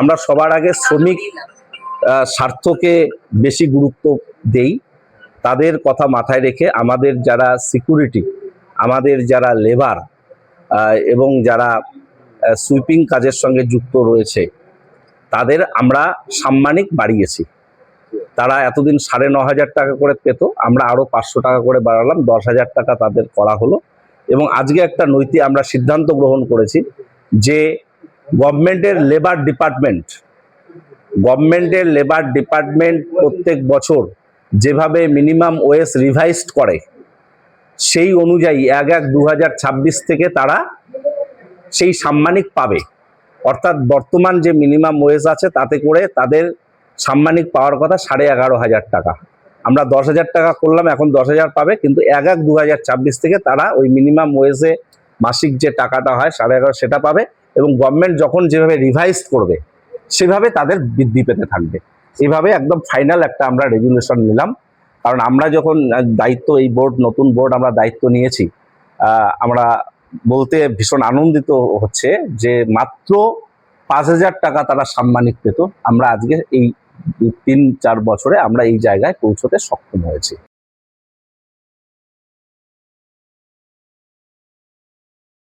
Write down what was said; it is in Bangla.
আমরা সবার আগে শ্রমিক স্বার্থকে বেশি গুরুত্ব দেই। তাদের কথা মাথায় রেখে আমাদের যারা সিকিউরিটি আমাদের যারা লেবার এবং যারা সুইপিং কাজের সঙ্গে যুক্ত রয়েছে, তাদের আমরা সাম্মানিক বাড়িয়েছি। তারা এতদিন সাড়ে ন হাজার টাকা করে পেত, আমরা আরও পাঁচশো টাকা করে বাড়ালাম, দশ হাজার টাকা তাদের করা হলো। এবং আজকে একটা নৈতিক, আমরা সিদ্ধান্ত গ্রহণ করেছি যে গভর্নমেন্টের লেবার ডিপার্টমেন্ট, গভর্নমেন্টের লেবার ডিপার্টমেন্ট প্রত্যেক বছর যেভাবে মিনিমাম ওয়েস রিভাইজড করে, সেই অনুযায়ী এক এক দু থেকে তারা সেই সাম্মানিক পাবে। অর্থাৎ বর্তমান যে মিনিমাম ওয়েজ আছে তাতে করে তাদের সাম্মানিক পাওয়ার কথা সাড়ে এগারো হাজার টাকা। আমরা দশ হাজার টাকা করলাম, এখন দশ হাজার পাবে, কিন্তু এক এক দু থেকে তারা ওই মিনিমাম ওয়েজে মাসিক যে টাকাটা হয় সাড়ে এগারো সেটা পাবে। এবং গভর্নমেন্ট যখন যেভাবে রিভাইজ করবে, সেভাবে তাদের বৃদ্ধি পেতে থাকবে। এইভাবে একদম ফাইনাল একটা আমরা রেজুলেশন নিলাম। কারণ আমরা যখন দায়িত্ব এই বোর্ড নতুন বোর্ড আমরা দায়িত্ব নিয়েছি আমরা বলতে ভীষণ আনন্দিত হচ্ছে যে মাত্র পাঁচ হাজার টাকা তারা সাম্মানিক পেত। আমরা আজকে এই তিন, চার বছরে আমরা এই জায়গায় পৌঁছতে সক্ষম হয়েছি।